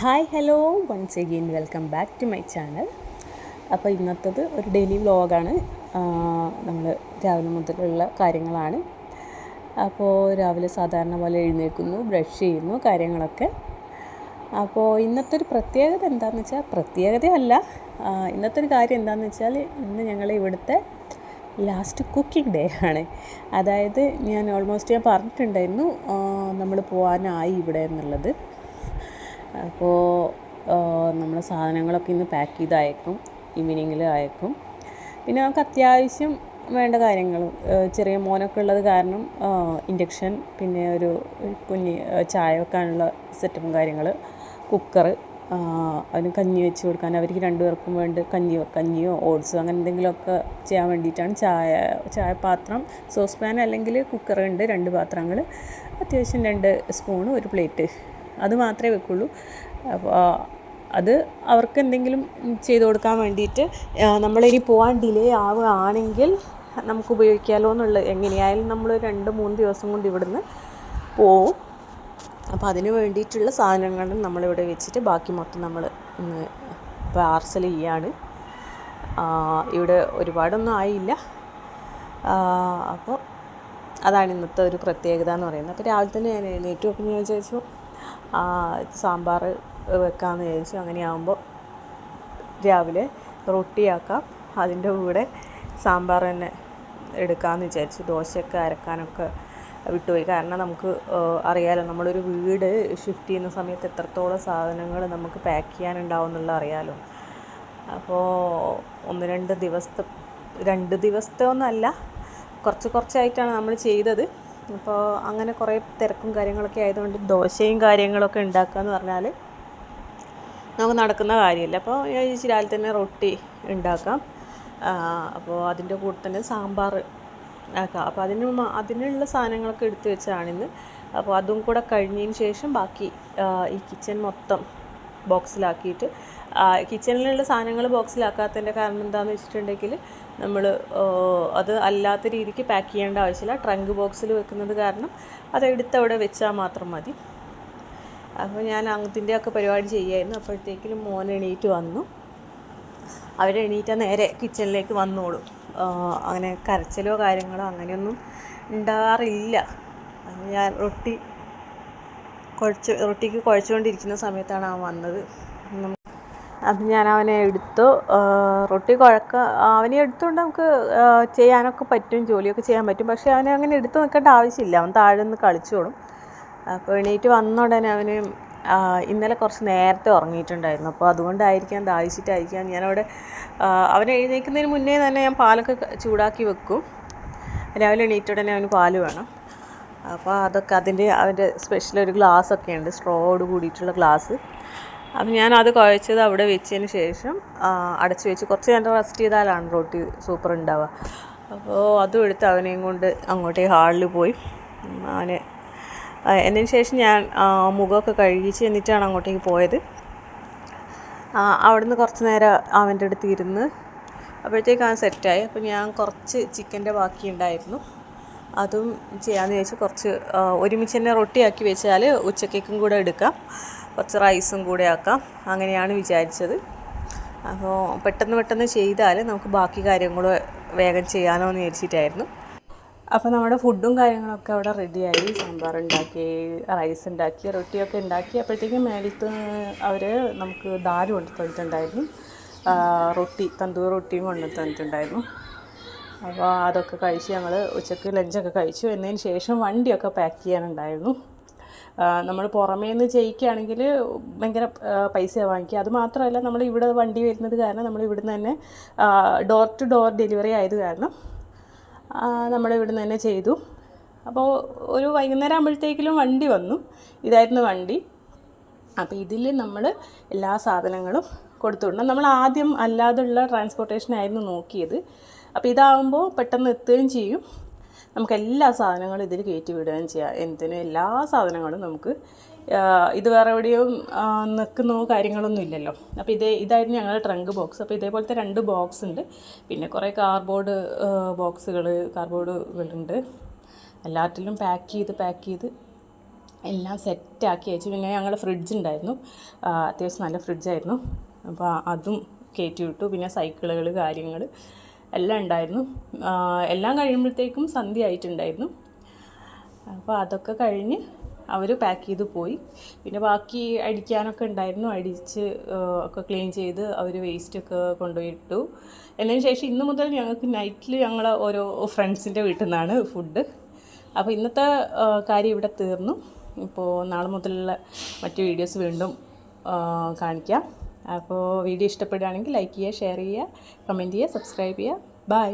Hi hello once again welcome back to my channel അപ്പോൾ ഇന്നത്തത് ഒരു ഡെയിലി വ്ളോഗാണ് നമ്മൾ രാവിലെ മുതലുള്ള കാര്യങ്ങളാണ്. അപ്പോൾ രാവിലെ സാധാരണ പോലെ എഴുന്നേൽക്കുന്നു ബ്രഷ് ചെയ്യുന്നു കാര്യങ്ങളൊക്കെ. അപ്പോൾ ഇന്നത്തെ ഒരു പ്രത്യേകത എന്താണെന്ന് വെച്ചാൽ പ്രത്യേകതയല്ല. ഇന്നത്തെ ഒരു കാര്യം എന്താണെന്ന് വെച്ചാൽ ഇന്ന് ഞങ്ങൾ ഇവിടുത്തെ ലാസ്റ്റ് കുക്കിംഗ് ഡേ ആണ്. അതായത് ഞാൻ ഓൾമോസ്റ്റ് ഞാൻ പറഞ്ഞിട്ടുണ്ടായിരുന്നു നമ്മൾ പോകാനായി ഇവിടെ എന്നുള്ളത്. അപ്പോൾ നമ്മൾ സാധനങ്ങളൊക്കെ ഇന്ന് പാക്ക് ചെയ്ത് അയക്കും ഈവനിങ്ങിൽ അയക്കും പിന്നെ നമുക്ക് അത്യാവശ്യം വേണ്ട കാര്യങ്ങൾ ചെറിയ മോനൊക്കെ ഉള്ളത് കാരണം ഇൻഡക്ഷൻ പിന്നെ ഒരു കുഞ്ഞ് ചായ വെക്കാനുള്ള സെറ്റപ്പും കാര്യങ്ങൾ കുക്കർ അതിന് കഞ്ഞി വെച്ച് കൊടുക്കാൻ അവർക്ക് രണ്ടുപേർക്കും വേണ്ടി കഞ്ഞി കഞ്ഞിയോ ഓട്സോ അങ്ങനെ എന്തെങ്കിലുമൊക്കെ ചെയ്യാൻ വേണ്ടിയിട്ടാണ് ചായ ചായപാത്രം സോസ് പാൻ അല്ലെങ്കിൽ കുക്കറുണ്ട് രണ്ട് പാത്രങ്ങൾ അത്യാവശ്യം രണ്ട് സ്പൂണ് ഒരു പ്ലേറ്റ് അത് മാത്രമേ വെക്കുള്ളൂ. അപ്പോൾ അത് അവർക്ക് എന്തെങ്കിലും ചെയ്ത് കൊടുക്കാൻ വേണ്ടിയിട്ട് നമ്മളിനി പോകാൻ ഡിലേ ആവുകയാണെങ്കിൽ നമുക്ക് ഉപയോഗിക്കാമല്ലോ എന്നുള്ളത് എങ്ങനെയായാലും നമ്മൾ രണ്ട് മൂന്ന് ദിവസം കൊണ്ട് ഇവിടുന്ന് പോവും. അപ്പോൾ അതിന് വേണ്ടിയിട്ടുള്ള സാധനങ്ങൾ നമ്മളിവിടെ വെച്ചിട്ട് ബാക്കി മൊത്തം നമ്മൾ ഇന്ന് പാർസൽ ചെയ്യാണ്. ഇവിടെ ഒരുപാടൊന്നും ആയില്ല. അപ്പോൾ അതാണ് ഇന്നത്തെ ഒരു പ്രത്യേകത എന്ന് പറയുന്നത്. അപ്പോൾ രാവിലെ തന്നെ ഞാൻ എഴുന്നേറ്റു. അപ്പം ഞാൻ വിചാരിച്ചു സാമ്പാർ വെക്കാമെന്ന് വിചാരിച്ചു. അങ്ങനെയാകുമ്പോൾ രാവിലെ റൊട്ടിയാക്കാം. അതിന്റെ കൂടെ സാമ്പാർ തന്നെ എടുക്കാമെന്ന് വിചാരിച്ചു. ദോശയൊക്കെ അരക്കാനൊക്കെ വിട്ടുപോയി. കാരണം നമുക്ക് അറിയാലോ നമ്മളൊരു വീട് ഷിഫ്റ്റ് ചെയ്യുന്ന സമയത്ത് എത്രത്തോളം സാധനങ്ങൾ നമുക്ക് പാക്ക് ചെയ്യാനുണ്ടാവും എന്നുള്ളത് അറിയാലോ. അപ്പോൾ ഒന്ന് രണ്ട് ദിവസത്തെ രണ്ട് ദിവസത്തെ ഒന്നല്ല കുറച്ച് കുറച്ചായിട്ടാണ് നമ്മൾ ചെയ്തത്. അപ്പോൾ അങ്ങനെ കുറേ തിരക്കും കാര്യങ്ങളൊക്കെ ആയതുകൊണ്ട് ദോശയും കാര്യങ്ങളൊക്കെ ഉണ്ടാക്കുക എന്ന് പറഞ്ഞാൽ നമുക്ക് നടക്കുന്ന കാര്യമില്ല. അപ്പോൾ വിചാരിച്ചു രാവിലെ തന്നെ റൊട്ടി ഉണ്ടാക്കാം. അപ്പോൾ അതിന്റെ കൂടെ തന്നെ സാമ്പാർ ആക്കാം. അപ്പോൾ അതിന് അതിനുള്ള സാധനങ്ങളൊക്കെ എടുത്തു വെച്ചാണിന്ന് അപ്പോൾ അതും കൂടെ കഴിഞ്ഞതിന് ശേഷം ബാക്കി ഈ കിച്ചൺ മൊത്തം ബോക്സിലാക്കിയിട്ട് കിച്ചണിലുള്ള സാധനങ്ങൾ ബോക്സിലാക്കാത്തതിന്റെ കാരണം എന്താണെന്ന് വെച്ചിട്ടുണ്ടെങ്കിൽ നമ്മൾ അത് അല്ലാത്ത രീതിക്ക് പാക്ക് ചെയ്യേണ്ട ആവശ്യമില്ല. ട്രങ്ക് ബോക്സിൽ വെക്കുന്നത് കാരണം അത് എടുത്ത് അവിടെ വെച്ചാൽ മാത്രം മതി. അപ്പോൾ ഞാൻ അങ്ങനത്തിന്റെ ഒക്കെ പരിപാടി ചെയ്യായിരുന്നു. അപ്പോഴത്തേക്കിലും മോൻ എണീറ്റ് വന്നു. അവരെണീറ്റ നേരെ കിച്ചണിലേക്ക് വന്നോളും. അങ്ങനെ കരച്ചിലോ കാര്യങ്ങളോ അങ്ങനെയൊന്നും ഉണ്ടാറില്ല. ഞാൻ റൊട്ടി കുഴച്ച് റൊട്ടിക്ക് കുഴച്ചുകൊണ്ടിരിക്കുന്ന സമയത്താണ് അവൻ വന്നത്. അത് ഞാൻ അവനെ എടുത്തു. റൊട്ടി കുഴക്ക അവനെ എടുത്തുകൊണ്ട് നമുക്ക് ചെയ്യാനൊക്കെ പറ്റും ജോലിയൊക്കെ ചെയ്യാൻ പറ്റും. പക്ഷേ അവനെ അങ്ങനെ എടുത്തു നിൽക്കേണ്ട ആവശ്യമില്ല. അവൻ താഴെ നിന്ന് കളിച്ചോളും അപ്പോൾ എണീറ്റ് വന്ന ഉടനെ അവന് ഇന്നലെ കുറച്ച് നേരത്തെ ഉറങ്ങിയിട്ടുണ്ടായിരുന്നു. അപ്പോൾ അതുകൊണ്ടായിരിക്കാം ദാഹിച്ചിട്ടായിരിക്കാം. ഞാനവിടെ അവൻ എഴുന്നേൽക്കുന്നതിന് മുന്നേ തന്നെ ഞാൻ പാലൊക്കെ ചൂടാക്കി വെക്കും. രാവിലെ എണീറ്റ ഉടനെ അവന് പാൽ വേണം. അപ്പോൾ അതൊക്കെ അതിന്റെ അവന്റെ സ്പെഷ്യൽ ഒരു ഗ്ലാസ് ഒക്കെ ഉണ്ട് സ്ട്രോയോട് കൂടിയിട്ടുള്ള ഗ്ലാസ്. അപ്പം ഞാൻ അത് കുഴച്ചത് അവിടെ വെച്ചതിന് ശേഷം അടച്ചു വെച്ച് കുറച്ച് നേരം റെസ്റ്റ് ചെയ്താലാണ് റോട്ടി സൂപ്പർ ഉണ്ടാവുക അപ്പോൾ അതും എടുത്ത് അവനെയും കൊണ്ട് അങ്ങോട്ടേ ഹാളിൽ പോയി. അവനെ എന്നതിന് ശേഷം ഞാൻ മുഖമൊക്കെ കഴുകിച്ച് എന്നിട്ടാണ് അങ്ങോട്ടേക്ക് പോയത്. അവിടുന്ന് കുറച്ച് നേരം അവന്റെ അടുത്ത് ഇരുന്ന് അപ്പോഴത്തേക്ക് അവൻ സെറ്റായി അപ്പോൾ ഞാൻ കുറച്ച് ചിക്കന്റെ ബാക്കി ഉണ്ടായിരുന്നു. അതും ചെയ്യാമെന്ന് ചോദിച്ചു കുറച്ച് ഒരുമിച്ച് തന്നെ റൊട്ടിയാക്കി വെച്ചാൽ ഉച്ചക്കേക്കും കൂടെ എടുക്കാം. കുറച്ച് റൈസും കൂടെ ആക്കാം. അങ്ങനെയാണ് വിചാരിച്ചത്. അപ്പോൾ പെട്ടെന്ന് പെട്ടെന്ന് ചെയ്താൽ നമുക്ക് ബാക്കി കാര്യങ്ങൾ വേഗം ചെയ്യാനോ എന്ന് വിചാരിച്ചിട്ടായിരുന്നു. അപ്പോൾ നമ്മുടെ ഫുഡും കാര്യങ്ങളൊക്കെ അവിടെ റെഡിയായി സാമ്പാർ ഉണ്ടാക്കി റൈസ് ഉണ്ടാക്കി റൊട്ടിയൊക്കെ ഉണ്ടാക്കി. അപ്പോഴത്തേക്കും മേലത്ത് അവർ നമുക്ക് ദാരു കൊണ്ടു തന്നിട്ടുണ്ടായിരുന്നു റൊട്ടി തന്തൂർ റൊട്ടിയും കൊണ്ടു തന്നിട്ടുണ്ടായിരുന്നു അപ്പോൾ അതൊക്കെ കഴിച്ച് ഞങ്ങൾ ഉച്ചയ്ക്ക് ലഞ്ചൊക്കെ കഴിച്ചു. എന്നതിന് ശേഷം വണ്ടിയൊക്കെ പാക്ക് ചെയ്യാനുണ്ടായിരുന്നു. നമ്മൾ പുറമേ നിന്ന് ചെയ്യിക്കുകയാണെങ്കിൽ ഭയങ്കര പൈസ വാങ്ങിക്കുക. അത് മാത്രമല്ല നമ്മൾ ഇവിടെ വണ്ടി വരുന്നത് കാരണം നമ്മൾ ഇവിടുന്ന് തന്നെ ഡോർ ടു ഡോർ ഡെലിവറി ആയത് കാരണം നമ്മൾ ഇവിടുന്ന് തന്നെ ചെയ്തു. അപ്പോൾ ഒരു വൈകുന്നേരം ആകുമ്പോഴത്തേക്കിലും വണ്ടി വന്നു. ഇതായിരുന്നു വണ്ടി. അപ്പോൾ ഇതിൽ നമ്മൾ എല്ലാ സാധനങ്ങളും കൊടുത്തുവിടണം. നമ്മൾ ആദ്യം അല്ലാതുള്ള ട്രാൻസ്പോർട്ടേഷൻ ആയിരുന്നു നോക്കിയത്. അപ്പോൾ ഇതാവുമ്പോൾ പെട്ടെന്ന് എത്തുകയും ചെയ്യും. നമുക്ക് എല്ലാ സാധനങ്ങളും ഇതിൽ കയറ്റി വിടുകയും ചെയ്യാം. എന്തിനും എല്ലാ സാധനങ്ങളും നമുക്ക് ഇത് വേറെ എവിടെയും നിൽക്കുന്നോ കാര്യങ്ങളൊന്നും ഇല്ലല്ലോ. അപ്പോൾ ഇതേ ഇതായിരുന്നു ഞങ്ങളുടെ ട്രങ്ക് ബോക്സ് അപ്പോൾ ഇതേപോലത്തെ രണ്ട് ബോക്സ് ഉണ്ട്. പിന്നെ കുറേ കാർഡ്ബോർഡ് ബോക്സുകൾ കാർഡ്ബോർഡുകളുണ്ട് എല്ലാറ്റിലും പാക്ക് ചെയ്ത് പാക്ക് ചെയ്ത് എല്ലാം സെറ്റാക്കി വെച്ചു. പിന്നെ ഞങ്ങളുടെ ഫ്രിഡ്ജ് ഉണ്ടായിരുന്നു. അത്യാവശ്യം നല്ല ഫ്രിഡ്ജായിരുന്നു അപ്പോൾ അതും കയറ്റി വിട്ടു പിന്നെ സൈക്കിളുകൾ കാര്യങ്ങൾ എല്ലാം ഉണ്ടായിരുന്നു. എല്ലാം കഴിയുമ്പോഴത്തേക്കും സന്ധ്യ ആയിട്ടുണ്ടായിരുന്നു. അപ്പോൾ അതൊക്കെ കഴിഞ്ഞ് അവർ പാക്ക് ചെയ്ത് പോയി. പിന്നെ ബാക്കി അടിക്കാനൊക്കെ ഉണ്ടായിരുന്നു. അടിച്ച് ഒക്കെ ക്ലീൻ ചെയ്ത് അവർ വേസ്റ്റൊക്കെ കൊണ്ടുപോയി ഇട്ടു എന്നതിന് ശേഷം ഇന്ന് മുതൽ ഞങ്ങൾക്ക് നൈറ്റിൽ ഞങ്ങൾ ഓരോ ഫ്രണ്ട്സിന്റെ വീട്ടിൽ നിന്നാണ് ഫുഡ് അപ്പോൾ ഇന്നത്തെ കാര്യം ഇവിടെ തീർന്നു. ഇപ്പോൾ നാളെ മുതലുള്ള മറ്റു വീഡിയോസ് വീണ്ടും കാണിക്കാം. അപ്പോൾ വീഡിയോ ഇഷ്ടപ്പെടുകയാണെങ്കിൽ ലൈക്ക് ചെയ്യുക ഷെയർ ചെയ്യുക കമന്റ് ചെയ്യുക സബ്സ്ക്രൈബ് ചെയ്യുക. ബൈ